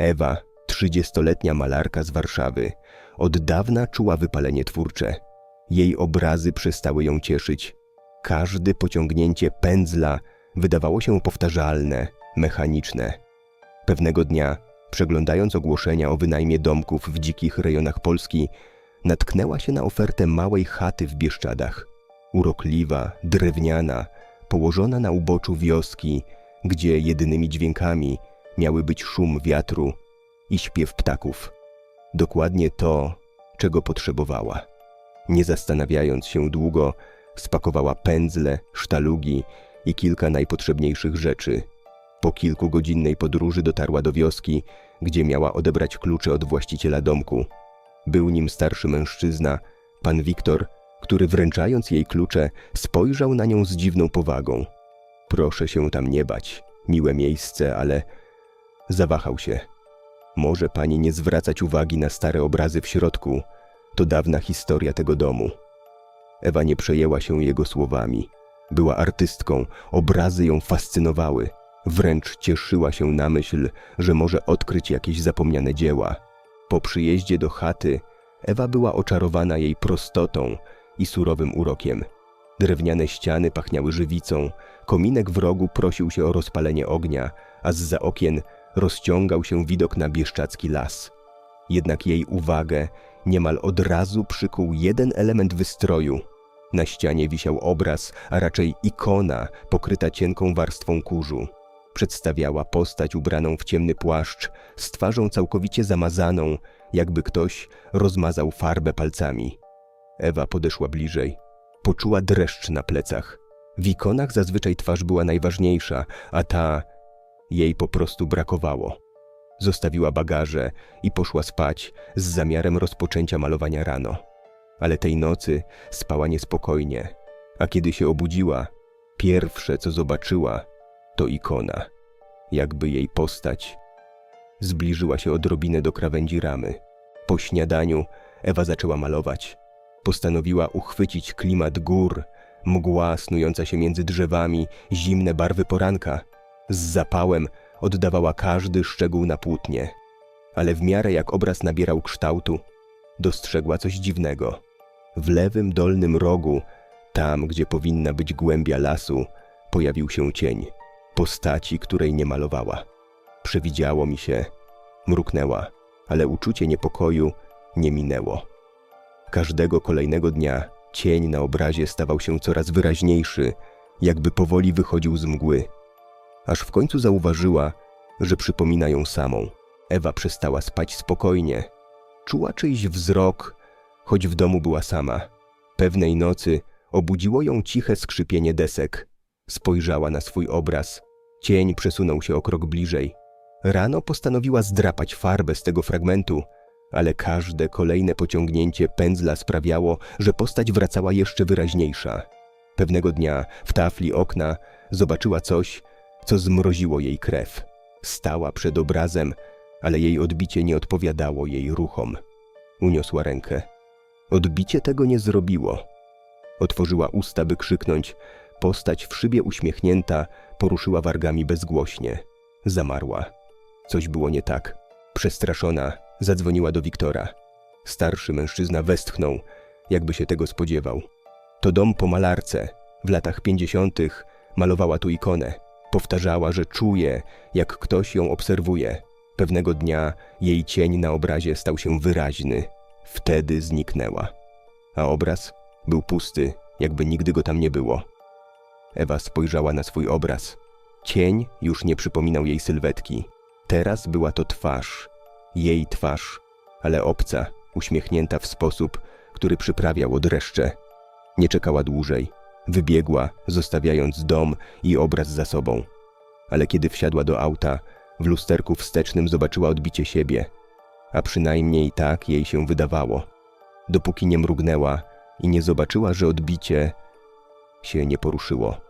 Ewa, trzydziestoletnia malarka z Warszawy, od dawna czuła wypalenie twórcze. Jej obrazy przestały ją cieszyć. Każde pociągnięcie pędzla wydawało się powtarzalne, mechaniczne. Pewnego dnia, przeglądając ogłoszenia o wynajmie domków w dzikich rejonach Polski, natknęła się na ofertę małej chaty w Bieszczadach. Urokliwa, drewniana, położona na uboczu wioski, gdzie jedynymi dźwiękami miały być szum wiatru i śpiew ptaków. Dokładnie to, czego potrzebowała. Nie zastanawiając się długo, spakowała pędzle, sztalugi i kilka najpotrzebniejszych rzeczy. Po kilkugodzinnej podróży dotarła do wioski, gdzie miała odebrać klucze od właściciela domku. Był nim starszy mężczyzna, pan Wiktor, który wręczając jej klucze, spojrzał na nią z dziwną powagą. Proszę się tam nie bać, miłe miejsce, ale zawahał się. Może pani nie zwracać uwagi na stare obrazy w środku, to dawna historia tego domu. Ewa nie przejęła się jego słowami. Była artystką, obrazy ją fascynowały. Wręcz cieszyła się na myśl, że może odkryć jakieś zapomniane dzieła. Po przyjeździe do chaty Ewa była oczarowana jej prostotą i surowym urokiem. Drewniane ściany pachniały żywicą, kominek w rogu prosił się o rozpalenie ognia, a zza okien rozciągał się widok na bieszczacki las. Jednak jej uwagę niemal od razu przykuł jeden element wystroju. Na ścianie wisiał obraz, a raczej ikona pokryta cienką warstwą kurzu. Przedstawiała postać ubraną w ciemny płaszcz, z twarzą całkowicie zamazaną, jakby ktoś rozmazał farbę palcami. Ewa podeszła bliżej. Poczuła dreszcz na plecach. W ikonach zazwyczaj twarz była najważniejsza, a ta jej po prostu brakowało. Zostawiła bagaże i poszła spać z zamiarem rozpoczęcia malowania rano. Ale tej nocy spała niespokojnie, a kiedy się obudziła, pierwsze co zobaczyła to ikona, jakby jej postać. Zbliżyła się odrobinę do krawędzi ramy. Po śniadaniu Ewa zaczęła malować. Postanowiła uchwycić klimat gór, mgła snująca się między drzewami, zimne barwy poranka. Z zapałem oddawała każdy szczegół na płótnie. Ale w miarę jak obraz nabierał kształtu, dostrzegła coś dziwnego. W lewym dolnym rogu, tam gdzie powinna być głębia lasu, pojawił się cień postaci, której nie malowała. Przewidziało mi się, mruknęła, ale uczucie niepokoju nie minęło. Każdego kolejnego dnia cień na obrazie stawał się coraz wyraźniejszy, jakby powoli wychodził z mgły. Aż w końcu zauważyła, że przypomina ją samą. Ewa przestała spać spokojnie. Czuła czyjś wzrok, choć w domu była sama. Pewnej nocy obudziło ją ciche skrzypienie desek. Spojrzała na swój obraz. Cień przesunął się o krok bliżej. Rano postanowiła zdrapać farbę z tego fragmentu, ale każde kolejne pociągnięcie pędzla sprawiało, że postać wracała jeszcze wyraźniejsza. Pewnego dnia w tafli okna zobaczyła coś, co zmroziło jej krew. Stała przed obrazem, ale jej odbicie nie odpowiadało jej ruchom. Uniosła rękę. Odbicie tego nie zrobiło. Otworzyła usta, by krzyknąć. Postać w szybie uśmiechnięta poruszyła wargami bezgłośnie. Zamarła. Coś było nie tak. Przestraszona, zadzwoniła do Wiktora. Starszy mężczyzna westchnął, jakby się tego spodziewał. To dom po malarce. W latach pięćdziesiątych malowała tu ikonę. Powtarzała, że czuje, jak ktoś ją obserwuje. Pewnego dnia jej cień na obrazie stał się wyraźny. Wtedy zniknęła. A obraz był pusty, jakby nigdy go tam nie było. Ewa spojrzała na swój obraz. Cień już nie przypominał jej sylwetki. Teraz była to twarz, jej twarz, ale obca, uśmiechnięta w sposób, który przyprawiał dreszcze. Nie czekała dłużej. Wybiegła, zostawiając dom i obraz za sobą. Ale kiedy wsiadła do auta, w lusterku wstecznym zobaczyła odbicie siebie. A przynajmniej tak jej się wydawało. Dopóki nie mrugnęła i nie zobaczyła, że odbicie się nie poruszyło.